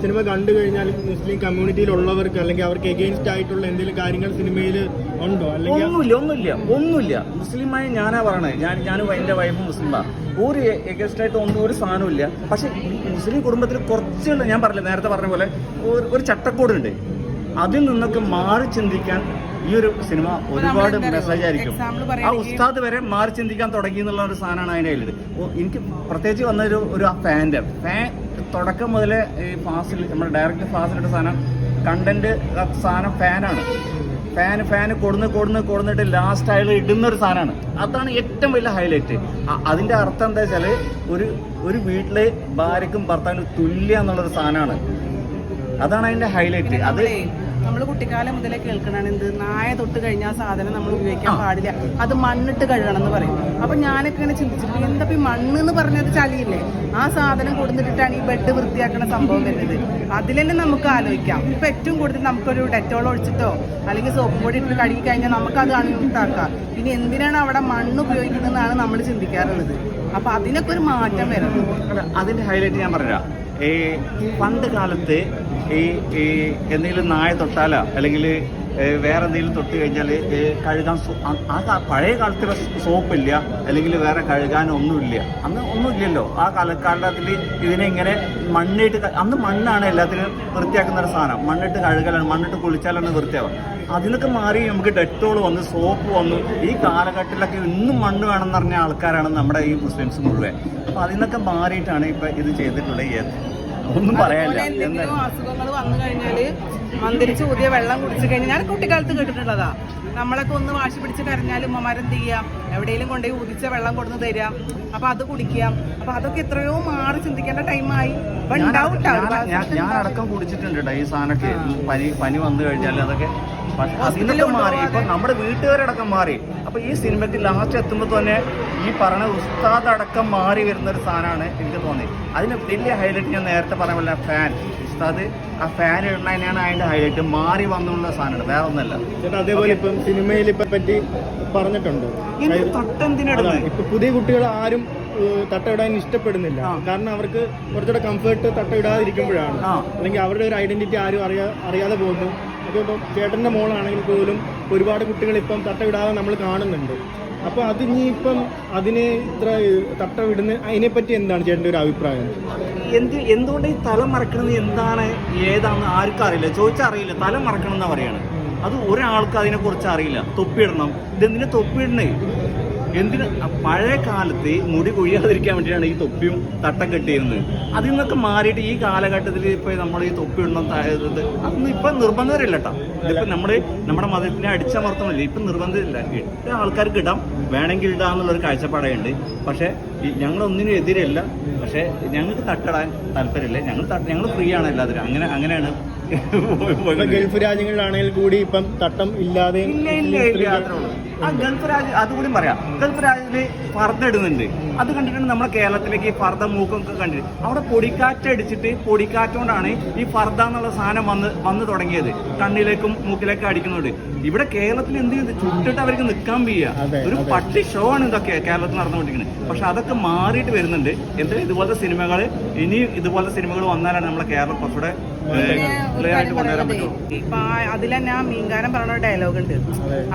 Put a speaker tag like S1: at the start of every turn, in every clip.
S1: Cinema കണ്ടു കഴിഞ്ഞാൽ മുസ്ലിം കമ്മ്യൂണിറ്റിയിലുള്ളവർക്ക് അല്ലെങ്കിൽ അവർക്ക് എഗെയിൻസ്റ്റ് ആയിട്ടുള്ള എന്തെങ്കിലും കാര്യങ്ങൾ സിനിമയിൽ ഉണ്ടോ? അല്ലെങ്കിൽ
S2: ഒന്നുമില്ല ഒന്നുമില്ല ഒന്നുമില്ല. മുസ്ലിമായി ഞാനാ പറയണത് ഞാൻ ഞാനും എന്റെ വൈഫ് മുസ്ലിമാണ് ഒരു എഗസ്റ്റ് ആയിട്ട് ഒന്നും ഒരു സാധനമില്ല പക്ഷെ മുസ്ലിം കുടുംബത്തിൽ കുറച്ചുണ്ട് ഞാൻ പറഞ്ഞില്ല നേരത്തെ പറഞ്ഞ പോലെ ഒരു ചട്ടക്കൂടുണ്ട്. അതിൽ നിന്നൊക്കെ മാറി ചിന്തിക്കാൻ ഈ ഒരു സിനിമ ഒരുപാട് മെസ്സേജ് ആയിരിക്കും. ആ ഉസ്താദ് വരെ മാറി ചിന്തിക്കാൻ തുടങ്ങി എന്നുള്ള ഒരു സാധനമാണ് അതിന്റെ കയ്യിൽ എനിക്ക് പ്രത്യേകിച്ച് വന്നൊരു ഒരു ആ ഫാന്റെ ഫാൻ തുടക്കം മുതലേ ഈ ഫാസിൽ നമ്മൾ ഡയറക്റ്റ് ഫാസിലിട്ട സാധനം കണ്ടന്റ് സാധനം ഫാനാണ് ഫാൻ ഫാൻ കൊടുന്ന് കൊടുന്ന് കൊടുന്നിട്ട് ലാസ്റ്റ് അയാൾ ഇടുന്ന ഒരു സാധനമാണ് അതാണ് ഏറ്റവും വലിയ ഹൈലൈറ്റ് അതിന്റെ അർത്ഥം എന്താ വെച്ചാൽ ഒരു ഒരു വീട്ടിലെ ഭാര്യക്കും ഭർത്താവിനും തുല്യ എന്നുള്ളൊരു സാധനമാണ് അതാണ് അതിന്റെ ഹൈലൈറ്റ് അത്
S3: നമ്മൾ കുട്ടിക്കാലം മുതലേ കേൾക്കണാണ് എന്ത്? നായ തൊട്ട് കഴിഞ്ഞാൽ ആ സാധനം നമ്മൾ ഉപയോഗിക്കാൻ പാടില്ല. അത് മണ്ണിട്ട് കഴുകണം എന്ന് പറയും. അപ്പൊ ഞാനൊക്കെ ഇങ്ങനെ ചിന്തിച്ചിട്ട് എന്താ ഈ മണ്ണ് എന്ന് പറഞ്ഞത് ചളിയില്ലേ? ആ സാധനം കൊടുത്തിട്ടാണ് ഈ ബെഡ് വൃത്തിയാക്കുന്ന സംഭവം വരുന്നത്. അതിൽ തന്നെ നമുക്ക് ആലോചിക്കാം. ഇപ്പൊ ഏറ്റവും കൂടുതൽ നമുക്കൊരു ഡെറ്റോൾ ഒഴിച്ചിട്ടോ അല്ലെങ്കിൽ സോപ്പ് പൊടി ഇട്ട് കഴുകി കഴിഞ്ഞാൽ നമുക്ക് അത് അണുത്താക്കാം ഇനി എന്തിനാണ് അവിടെ മണ്ണ് ഉപയോഗിക്കുന്നതെന്നാണ് നമ്മൾ ചിന്തിക്കാറുള്ളത്. അപ്പൊ അതിനൊക്കെ ഒരു മാറ്റം വരണം.
S2: അതിന്റെ ഹൈലൈറ്റ് ഞാൻ പറയാം ഈ പണ്ട് കാലത്ത് ഈ ഈ എന്തെങ്കിലും നായ തൊട്ടാലോ അല്ലെങ്കിൽ വേറെ എന്തെങ്കിലും തൊട്ട് കഴിഞ്ഞാൽ കഴുകാൻ ആ- പഴയ കാലത്തിലെ സോപ്പില്ല അല്ലെങ്കിൽ വേറെ കഴുകാൻ ഒന്നുമില്ല. അന്ന് ഒന്നുമില്ലല്ലോ. ആ കാലക്കാലത്തിൽ ഇതിനെ ഇങ്ങനെ മണ്ണിട്ട് അന്ന് മണ്ണാണ് എല്ലാത്തിനും വൃത്തിയാക്കുന്ന ഒരു സാധനം. മണ്ണിട്ട് കഴുകലാണ് മണ്ണിട്ട് കുളിച്ചാലാണ് വൃത്തിയാവുക. അതിനൊക്കെ മാറി നമുക്ക് ഡെറ്റോൾ വന്ന് സോപ്പ് വന്നു ഈ കാലഘട്ടത്തിലൊക്കെ ഇന്നും മണ്ണ് വേണമെന്ന് പറഞ്ഞ ആൾക്കാരാണ് നമ്മുടെ ഈ മുസ്ലിംസ് മുഴുവൻ. അപ്പൊ അതിനൊക്കെ മാറിയിട്ടാണ് ഇപ്പൊ ഇത് ചെയ്തിട്ടുള്ളത്. ഒന്നും പറയാനില്ല.
S3: എന്തെങ്കിലും അസുഖങ്ങൾ വന്നു കഴിഞ്ഞാൽ മന്ദിരിച്ച് പുതിയ വെള്ളം കുടിച്ചു കഴിഞ്ഞാൽ ഞാൻ കുട്ടിക്കാലത്ത് കേട്ടിട്ടുള്ളതാ. നമ്മളൊക്കെ ഒന്ന് വാശി പിടിച്ച് കരഞ്ഞാൽ ഉമ്മമാരെന്ത് ചെയ്യാം? എവിടെയെങ്കിലും കൊണ്ടുപോയി ഉദിച്ച വെള്ളം കൊടുന്ന് തരാം അപ്പൊ അത് കുടിക്കാം അപ്പൊ അതൊക്കെ എത്രയോ മാറി ചിന്തിക്കേണ്ട ടൈമായി
S2: ഞാൻ- അടക്കം കുടിച്ചിട്ടുണ്ട് ഈ സാധനമൊക്കെ. പനി പനി വന്നു കഴിഞ്ഞാൽ അതൊക്കെ അതിനൊക്കെ മാറി. ഇപ്പൊ നമ്മുടെ വീട്ടുകാരടക്കം മാറി. അപ്പൊ ഈ സിനിമയ്ക്ക് ലാസ്റ്റ് എത്തുമ്പോൾ തന്നെ ഈ പറഞ്ഞ ഉസ്താദ് അടക്കം മാറി വരുന്ന ഒരു സാധനമാണ് എനിക്ക് തോന്നി അതിന് വലിയ ഹൈലൈറ്റ് ഞാൻ നേരത്തെ പറഞ്ഞ പോലെ ഫാൻ ഉസ്താദ് ആ ഫാൻ ഇടുന്നതിനാണ് അതിന്റെ ഹൈലൈറ്റ് മാറി വന്നുള്ള സാധനമാണ്. വേറെ ഒന്നല്ല
S1: അതേപോലെ ഇപ്പം സിനിമയിൽ ഇപ്പൊ പറ്റി പറഞ്ഞിട്ടുണ്ട്. ഇപ്പൊ പുതിയ കുട്ടികൾ ആരും തട്ട തട്ടയിടാൻ ഇഷ്ടപ്പെടുന്നില്ല. കാരണം അവർക്ക് കുറച്ചുകൂടെ കംഫർട്ട് തട്ടയിടാതിരിക്കുമ്പോഴാണ്. അല്ലെങ്കിൽ അവരുടെ ഒരു ഐഡന്റിറ്റി ആരും അറിയാ അറിയാതെ പോകുന്നു. അപ്പോൾ ഇപ്പം ചേട്ടന്റെ മോളാണെങ്കിൽ പോലും ഒരുപാട് കുട്ടികൾ ഇപ്പം തട്ടവിടാതെ നമ്മൾ കാണുന്നുണ്ട്. അപ്പോൾ അത് ഇനി ഇപ്പം അതിനെ ഇത്ര തട്ട വിടുന്ന അതിനെപ്പറ്റി എന്താണ് ചേട്ടന്റെ ഒരു അഭിപ്രായം?
S2: എന്ത് എന്തുകൊണ്ട് ഈ തല മറക്കണത് എന്താണ് ഏതാണെന്ന് ആർക്കും അറിയില്ല. ചോദിച്ചാൽ അറിയില്ല. തല മറക്കണം എന്നാ പറയാണ് അത് ഒരാൾക്ക് അതിനെക്കുറിച്ച് അറിയില്ല. തൊപ്പിയിടണം. ഇതെന്തിനാ തൊപ്പിയിടണേ എന്തിന് പഴയ കാലത്ത് മുടി കൊഴിയാതിരിക്കാൻ വേണ്ടിയാണ് ഈ തൊപ്പിയും തട്ടം കെട്ടിയിരുന്നത്? അതിൽ നിന്നൊക്കെ മാറിയിട്ട് ഈ കാലഘട്ടത്തിൽ ഇപ്പൊ നമ്മൾ ഈ തൊപ്പി ഇടണം താഴത് അതൊന്നും ഇപ്പൊ നിർബന്ധമില്ല കേട്ടോ. ഇതിപ്പോ നമ്മുടെ നമ്മുടെ മതത്തിനെ അടിച്ചമർത്തണില്ല ഇപ്പൊ നിർബന്ധമില്ല. ആൾക്കാർക്ക് ഇടാം. വേണമെങ്കിൽ ഇടാന്നുള്ളൊരു കാഴ്ചപ്പാടുണ്ട് പക്ഷേ ഞങ്ങളൊന്നിനും എതിരല്ല. പക്ഷേ ഞങ്ങൾക്ക് തട്ടിടാൻ താല്പര്യമില്ല. ഞങ്ങൾ ഞങ്ങൾ ഫ്രീ ആണ് എല്ലാത്തിനും അങ്ങനെ അങ്ങനെയാണ്.
S1: ഗൾഫ് രാജ്യങ്ങളിലാണെങ്കിൽ കൂടി ഇപ്പം തട്ടം ഇല്ലാതെ
S2: ആ ഗൾഫ് രാജ്യം അതുകൂടി പറയാം. ഗൾഫ് രാജ്യത്തിൽ ഫർദ ഇടുന്നുണ്ട്. അത് കണ്ടിട്ടുണ്ട് നമ്മുടെ കേരളത്തിലേക്ക് ഈ ഫർദ മൂക്കൊക്കെ കണ്ടിട്ട് അവിടെ പൊടിക്കാറ്റ് അടിച്ചിട്ട് പൊടിക്കാറ്റുകൊണ്ടാണ് ഈ ഫർദ എന്നുള്ള സാധനം വന്ന് വന്ന് തുടങ്ങിയത്. കണ്ണിലേക്കും മൂക്കിലേക്കും അടിക്കുന്നുണ്ട്. ഇവിടെ കേരളത്തിൽ എന്ത് ചെയ്ത്? ചുട്ടിട്ട് അവർക്ക് നിൽക്കാൻ വയ്യ. ഒരു പട്ടി ഷോ ആണ് ഇതൊക്കെ കേരളത്തിൽ നടന്നുകൊണ്ടിരിക്കുന്നത്. പക്ഷെ അതൊക്കെ മാറിയിട്ട് വരുന്നുണ്ട്. എന്താ ഇതുപോലത്തെ സിനിമകൾ ഇനി ഇതുപോലത്തെ സിനിമകൾ വന്നാലാണ് നമ്മളെ കേരളം കുറച്ചുകൂടെ ക്ലിയർ ആയിട്ട്
S3: കാര്യം
S2: കൊണ്ടുവരാൻ പറ്റുള്ളൂ.
S3: ഇപ്പൊ അതിൽ തന്നെ ആ മീൻകാരൻ പറയുന്ന ഡയലോഗ് ഉണ്ട്.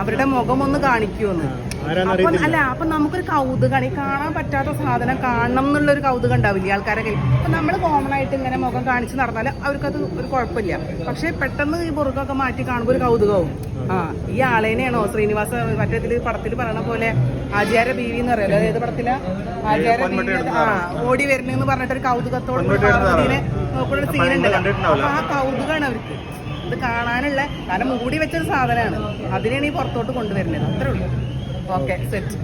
S3: അവരുടെ മുഖം ഒന്ന് കാണിക്കുമെന്ന്.
S1: ആരാന്ന്
S3: അപ്പൊ അല്ല അപ്പൊ നമുക്കൊരു കൗതുകമാണ് ഈ കാണാൻ പറ്റാത്ത സാധനം കാണണം എന്നുള്ള ഒരു കൗതുകം ഉണ്ടാവില്ല ആൾക്കാരെ കയ്യിൽ? അപ്പൊ നമ്മൾ കോമൺ ആയിട്ട് ഇങ്ങനെ മുഖം കാണിച്ച് നടന്നാൽ അവർക്കത് ഒരു കുഴപ്പമില്ല. പക്ഷെ പെട്ടെന്ന് ഈ ബുറുക്കൊക്കെ മാറ്റി കാണുമ്പോൾ ഒരു കൗതുകവും. ആ ഈ ആളേനെയാണോ ശ്രീനിവാസ മറ്റേതിൽ പടത്തിൽ പറയണ പോലെ ആചാര്യ ബീവി എന്ന് പറയുമല്ലോ ഏത് പടത്തില
S2: ആചാര
S3: ബീവി ആ ഓടി വരുന്നെന്ന്
S2: പറഞ്ഞിട്ട്
S3: ഒരു
S2: കൗതുകത്തോടെ.
S3: അപ്പൊ ആ കൗതുകമാണ് അവർക്ക്. ഇത് കാണാനുള്ള കാരണം മൂടി വെച്ചൊരു സാധനമാണ്. അതിനാണ് ഈ പുറത്തോട്ട് കൊണ്ടുവരുന്നത്. അത്രേ ഉള്ളൂ. Okay set.